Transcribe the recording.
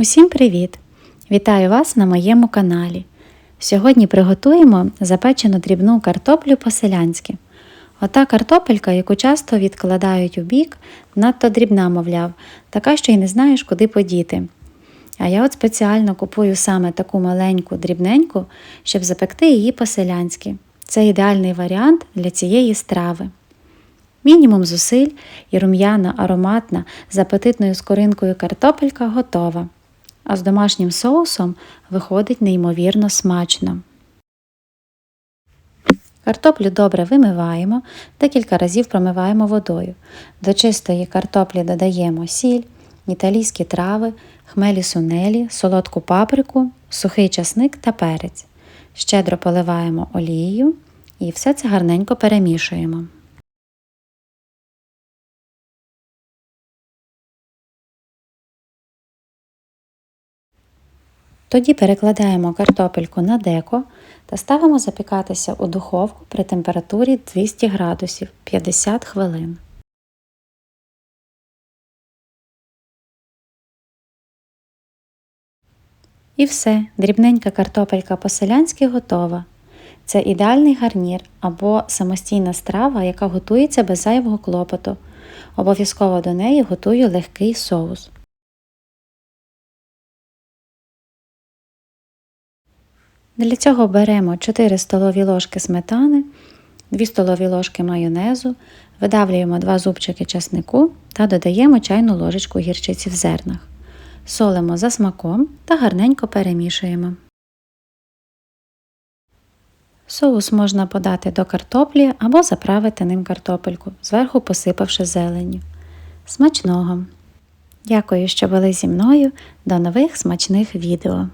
Усім привіт! Вітаю вас на моєму каналі. Сьогодні приготуємо запечену дрібну картоплю по-селянськи. Ота картопелька, яку часто відкладають у бік, надто дрібна, мовляв, така, що й не знаєш, куди подіти. А я от спеціально купую саме таку маленьку дрібненьку, щоб запекти її по-селянськи. Це ідеальний варіант для цієї страви. Мінімум зусиль і рум'яна, ароматна, з апетитною скоринкою картопелька готова. А з домашнім соусом виходить неймовірно смачно. Картоплю добре вимиваємо, декілька разів промиваємо водою. До чистої картоплі додаємо сіль, італійські трави, хмелі сунелі, солодку паприку, сухий часник та перець. Щедро поливаємо олією і все це гарненько перемішуємо. Тоді перекладаємо картопельку на деко та ставимо запікатися у духовку при температурі 200 градусів 50 хвилин. І все, дрібненька картопелька по-селянськи готова. Це ідеальний гарнір або самостійна страва, яка готується без зайвого клопоту. Обов'язково до неї готую легкий соус. Для цього беремо 4 столові ложки сметани, 2 столові ложки майонезу, видавлюємо 2 зубчики часнику та додаємо чайну ложечку гірчиці в зернах. Солимо за смаком та гарненько перемішуємо. Соус можна подати до картоплі або заправити ним картопельку, зверху посипавши зеленню. Смачного! Дякую, що були зі мною. До нових смачних відео!